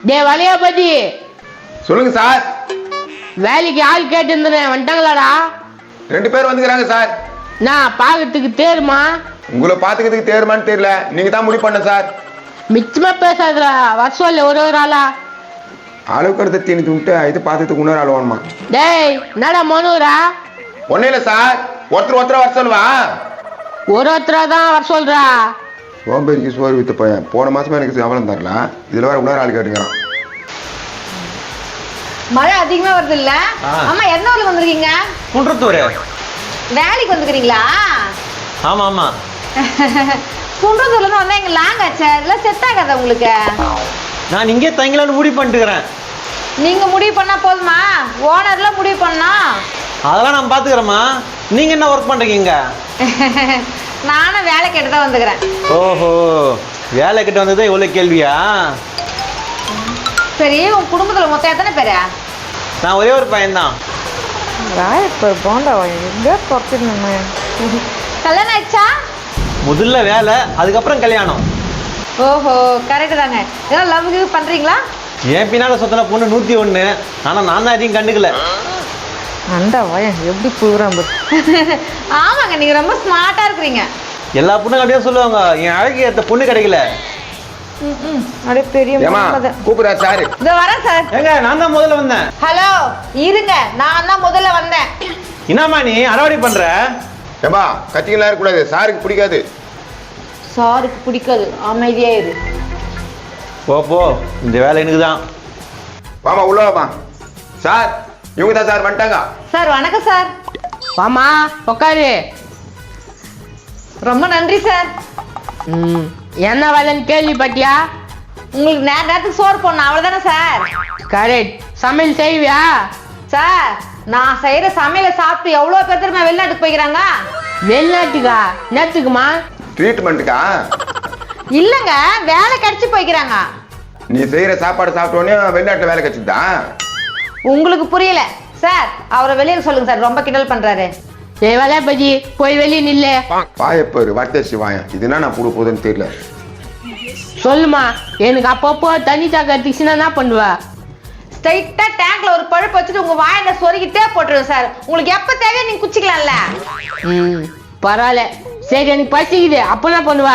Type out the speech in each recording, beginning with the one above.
டே வலையாபதி சொல்லுங்க சார். வேலைக்கு ஆள் கேட்டிருந்தேன் வந்துட்டாங்களாடா? ரெண்டு பேர் வந்துக்கிறாங்க சார். நான் பார்க்கறதுக்கு தேருமா? உங்களை பாத்துக்கிறதுக்கு தேருமான்னு தெரியல. நீங்க தான் முடிவு பண்ண சார். மிச்சமா பேசாதடா வருஷம் ஒரு ஒரு ஆளா? அளவுக்கு எடுத்து தீனிட்டு விட்டு இது பார்த்துட்டு இன்னொரு ஆள் வேணுமா? டேய் என்னடா மனோரா? ஒன்றும் இல்லை சார். ஒருத்தர் ஒருத்தர் வர சொல்லுவா. ஒரு ஒருத்தரா தான் வர சொல்றா. சோம்பேறிக்கு சோறு வித்து பையன். போன மாசமா எனக்கு சம்பளம் தரல. இதுல வேற இன்னொரு ஆள் கேட்டுக்கிறான். மழை அதிகமா வருது இல்ல ஆ. அம்மா எந்த ஊர்ல வந்திருக்கீங்க? குன்றத்தூர். வேலைக்கு வந்துக்கிறீங்களா ஆமா ஆமா குன்றத்தூர்ல இருந்து வந்தா எங்க லாங் ஆச்சு இதெல்லாம் செட் ஆகாதா உங்களுக்கு? நான் இங்கே தங்கலான்னு முடிவு பண்ணிட்டுக்கிறேன். நீங்க முடிவு பண்ணா போதுமா? ஓனர்லாம் முடிவு பண்ணா? அதெல்லாம் நான் பார்த்துக்கிறேம்மா நீங்க என்ன ஒர்க் பண்றீங்க நானும் வேலை கேட்டு தான் வந்துக்கிறேன். ஓஹோ வேலை கிட்ட வந்ததே இவ்வளோ கேள்வியா? சரி உன் குடும்பத்துல மொத்தம் எத்தனை பேரு? நான் ஒரே ஒரு பையன்தான். கல்யாணம் ஆயிடுச்சா? முதல்ல வேலை அதுக்கப்புறம் கல்யாணம். ஓஹோ கரெக்டு தாங்க. ஏதோ லவ் கிவ் பண்றீங்களா? என் பின்னால சுத்தின பொண்ணு நூத்தி ஒண்ணு. ஆனா நான் தான் எதையும் கண்டுக்கல. அந்த வயன் எப்படி புழுகுறான் பாரு. ஆமாங்க நீங்க ரொம்ப ஸ்மார்ட்டா இருக்கிறீங்க. எல்லா பொண்ணுங்க அப்படியே சொல்லுவாங்க என் அழகு ஏத்த பொண்ணு கிடைக்கல. ம், ம். அப்படியே பெரிய. கூப்பிடுறா சாரு. இதோ வரேன் சார். ஏங்க நான் தான் முதல்ல வந்தேன். ஹலோ இருங்க நான் தான் முதல்ல வந்தேன். என்னம்மா நீ அறவாடி பண்ற? ஏமா கத்திக்கலாம் இருக்கக்கூடாது சாருக்கு பிடிக்காது. சாருக்கு பிடிக்காது அமைதியா இரு. போ போ இந்த வேலை எனக்கு தான். வாமா உள்ள வாமா சார் இவங்க தான் சார் வந்துட்டாங்க. சார் வணக்கம் சார். வாமா உக்காரு. ரொம்ப நன்றி சார். ம் என்ன வேலைன்னு கேள்விப்பட்டியா? உங்களுக்கு நேர நேரத்துக்கு சோறு போடணும் அவ்வளவுதானே சார்? கரெக்ட். சமையல் செய்வியா? சார் நான் செய்யற சமையலை சாப்பிட்டு எவ்வளவு பேர் தெரியுமா வெளிநாட்டுக்கு போய்க்கிறாங்க? வெளிநாட்டுக்கா? நேத்துக்குமா ட்ரீட்மெண்ட்டுக்கா இல்லங்க வேலை கிடைச்சு போய்க்கிறாங்க. நீ செய்யற சாப்பாடு சாப்பிட்டோன்னே வெளிநாட்டுல வேலை கிடைச்சிதா? உங்களுக்கு புரியல. சார் அவரை வெளியே சொல்லுங்க சார் ரொம்ப கிண்டல் பண்றாரு. டேய் வலையாபதி போய் வெளியே நில்லு. பாயப்பாரு வார்த்தை சிவாயம் இதுனா நான் புடு போதுன்னு தெரியல. சொல்லுமா எனக்கு அப்பப்போ தண்ணி தாக்கத்துக்குன்னா என்ன பண்ணுவ? ஸ்ட்ரைட்டா டேங்க்ல ஒரு பழுப்பு வச்சுட்டு உங்க வாயில சொருகிட்டே போட்டுருவேன் சார். உங்களுக்கு எப்ப தேவையோ நீங்க குச்சிக்கலாம்ல. ம் பரவாயில்ல. சரி எனக்கு பசிக்குது. அப்போ என்ன பண்ணுவ?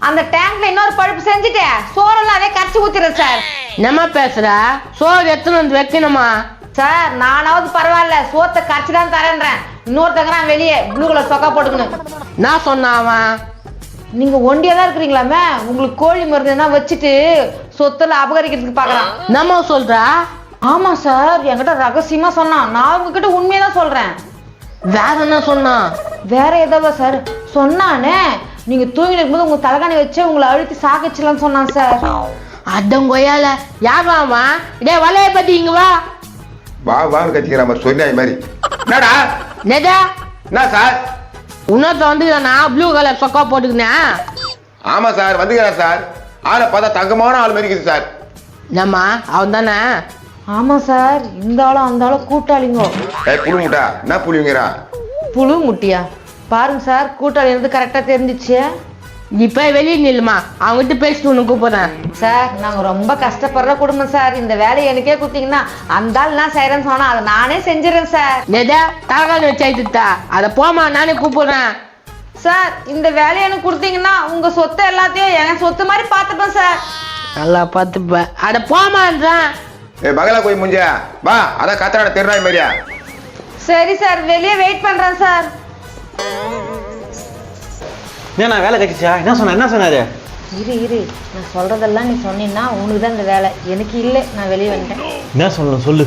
அந்த டேங்க்ல இன்னொரு பழுப்பு செஞ்சுட்டு. சோறெல்லாம் அதே கரைச்சி ஊத்திடுறேன் சார் என்னம்மா பேசுற? சோறு எத்தனை வந்து வைக்கணுமா? சார் நானாவது பரவாயில்ல. சோத்தை கரைச்சி தான் தரேன்றேன். இன்னொருத்தங்கிறான் வெளியே ப்ளூ கலர் சொக்கா போட்டுக்கணும். நான் சொன்னான் அவன்? நீங்க ஒண்டியா தான் இருக்கிறீங்களாமே உங்களுக்கு கோழி மருந்துனா வச்சுட்டு சொத்துல அபகரிக்கிறதுக்கு பாக்குறான் நம்ம சொல்றா? ஆமா சார் என்கிட்ட ரகசியமா சொன்னான். நான் உங்ககிட்ட உண்மையை தான் சொல்றேன். வேற என்ன சொன்னான் வேற ஏதாவது சார் சொன்னானே. நீங்க தூங்கி இருக்கும்போது உங்க தலைகாணி வச்சு உங்களை அழுத்தி சாகச்சிடலாம்னு சொன்னான் சார். அடம் கொய்யால. யார் அவன் டேய் வலைய பத்தி இங்க வா. வா வான்னு கத்திக்கிற மாதிரி சொன்னாய் மாதிரி? என்னடா? நெதா என்ன சார்? இன்னொருத்த வந்துக்கிறானா ப்ளூ கலர் சொக்கா போட்டுக்கினேன். ஆமா சார் வந்துக்கிறேன் சார். ஆளை பார்த்தா தங்கமான ஆள் மாதிரி இருக்குது சார். என்னம்மா? அவன் தானே? ஆமா சார் இந்த ஆளும் அந்த ஆளும் கூட்டாளிங்க. ஏய் புளி முட்டா என்ன புளிங்கிறா புழு முட்டியா? பாருங்க சார் கூட்டாளி இருந்து கரெக்டா தெரிஞ்சிச்சு. போய் வெளியே நில்லுமா? அவங்ககிட்ட பேசிட்டு உனக்கு கூப்பிடுறேன். சார் நாங்க ரொம்ப கஷ்டப்படுற குடும்பம் சார். இந்த வேலையை எனக்கே கொடுத்தீங்கன்னா அந்த ஆள் நான் செய்யறேன்னு சொன்னா அதை நானே செஞ்சிடறேன் சார். நெதா தலகாணி வச்சாயிட்டுத்தா அதை போமா நானே கூப்பிடுறேன். சார் இந்த வேலையை எனக்கு கொடுத்தீங்கன்னா உங்க சொத்தை எல்லாத்தையும் என் சொத்து மாதிரி பார்த்துப்பேன் சார். நல்லா பார்த்துப்ப அட போமான்றான் ஏய் பகலா போய் முஞ்ச வா அதான் கத்தராட திருநாய் மாதிரியா? சரி சார் வெளியே வெயிட் பண்றேன் சார். ஏன் நான் வேலை கிடைச்சா என்ன சொன்ன என்ன சொன்னாரு இரு இரு. நான் சொல்றதெல்லாம் நீ சொன்னீங்கன்னா உனக்கு தான் இந்த வேலை. எனக்கு இல்லை நான் வெளியே வந்துட்டேன். என்ன சொல்லணும் சொல்லு.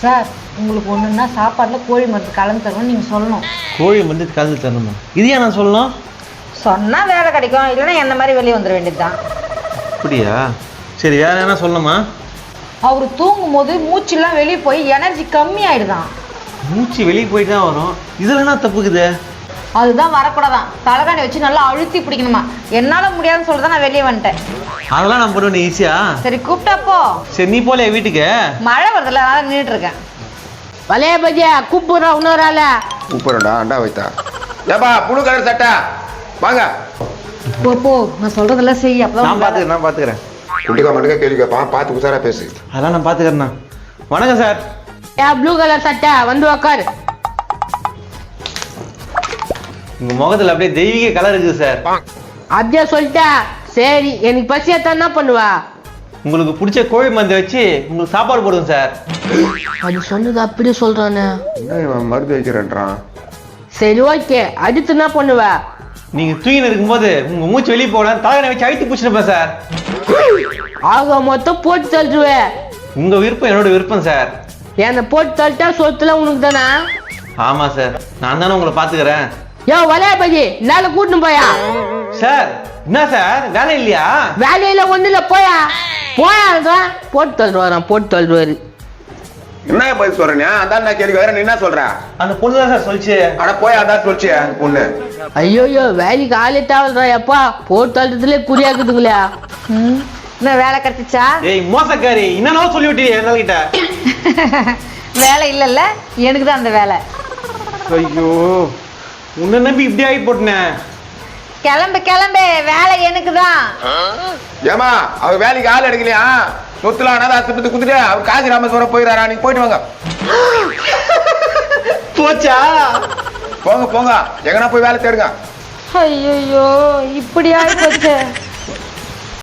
சார் உங்களுக்கு ஒண்ணுன்னா சாப்பாடுல கோழி மருந்து கலந்து தரணும் நீங்க சொல்லணும். கோழி வந்து கலந்து தரணுமா? இது ஏன் நான் சொல்லணும்? சொன்னா வேலை கிடைக்கும் இல்லைன்னா என்ன மாதிரி வெளியே வந்துட வேண்டியதுதான். அப்படியா? சரி வேற என்ன சொல்லணுமா? அவர் தூங்கும் போது மூச்செல்லாம் வெளியே போய் எனர்ஜி கம்மி ஆயிடுதான் மூச்சு வெளியே போயிட்டு தான் வரும். இதுல என்ன தப்புக்குது? அதுதான் வரக்கூடாதான். தலைகாணி வச்சு நல்லா அழுத்தி பிடிக்கணுமா? என்னால முடியாதுன்னு சொல்லிட்டு நான் வெளியே வந்துட்டேன். அதெல்லாம் நான் பண்ணுவேன் ஈஸியா சரி கூப்பிட்டப்போ சரி நீ போல வீட்டுக்கு? மழை வருதுல்ல அதனால நின்றுட்டு இருக்கேன். வலைய பத்தியா கூப்பிடுறான் இன்னொரு ஆள கூப்பிடுறா அண்டா வைத்தா. ஏப்பா புழு கலர் சட்டை. வாங்க. போ போ. நான் சொல்றதெல்லாம் செய் நான் அப்பதான் பாத்துக்கிறேன் நான் பாத்துக்கிறேன் குட்டுக்கா மட்டுக்கா கேள்வி கேட்பான் பார்த்து உசாரா பேசு. அதெல்லாம் நான் பார்த்துக்கிறேண்ணா வணக்கம் சார். ஏன் ப்ளூ கலர் சட்டை வந்து உக்காரு. உங்கள் முகத்தில் அப்படியே தெய்வீக கலர் இருக்குது சார் அப்படியே சொல்லிட்டா? சரி எனக்கு பசியாத்தான் என்ன பண்ணுவா? உங்களுக்கு பிடிச்ச கோழி மந்தை வச்சு உங்களுக்கு சாப்பாடு போடுங்க சார் அது சொன்னது அப்படியே சொல்றானே. என்ன இவன் மருந்து வைக்கிறேன்றான்? சரி ஓகே. அடுத்து என்ன பண்ணுவ? நீங்கள் தூங்கின்னு இருக்கும்போது உங்கள் மூச்சு வெளியே போகலாம் தலைவனை வச்சு அழுத்தி பிடிச்சிருப்பேன் சார் ஆக மொத்தம் போட்டு தள்ளுவேன் உங்கள் விருப்பம் என்னோட விருப்பம் சார் என்னை போட்டு தள்ளிட்டா சொத்துல உனக்கு தானா? ஆமாம் சார் நான் தானே உங்களை பார்த்துக்கிறேன். யோ வலைய பஜி நாளை கூட்டின்னு போயா? சார் என்ன சார் வேலை இல்லையா? வேலையில ஒண்ணு இல்ல போயா. போயான்றான் போட்டு தள்ளுவாரான் போட்டு தள்ளுவாரு என்ன பதில் சொல்றேன் அதான் நான் கேள்வி வேற நீ என்ன சொல்ற? அந்த பொண்ணு தான் சார் சொல்லிச்சு. அட போய் அதான் சொல்லிச்சு அந்த பொண்ணு. ஐயோயோ வேலைக்கு ஆளே தேவைடா எப்பா. போட்டு தள்ளுறதுலே குறியாக்குதுங்களா. ம் என்ன வேலை கிடைச்சிச்சா? ஏய் மோசக்காரி என்னென்னவோ சொல்லி விட்டீங்க எங்ககிட்ட வேலை இல்லைல்ல எனக்கு தான் அந்த வேலை. ஐயோ. உன்னை நம்பி இப்படி ஆகி போட்டேன். கிளம்பு கிளம்பு. வேலை எனக்கு தான் ஏமா அவர் வேலைக்கு ஆள் எடுக்கலையா? சொத்துல அனாத ஆஸ்பத்திரி குத்துட்டு அவர் காசி ராமேஸ்வரம் போயிடாரா நீங்க போயிட்டு வாங்க. போச்சா? போங்க போங்க. எங்கனா போய் வேலை தேடுங்க. ஐயோ இப்படி ஆகி போச்சு.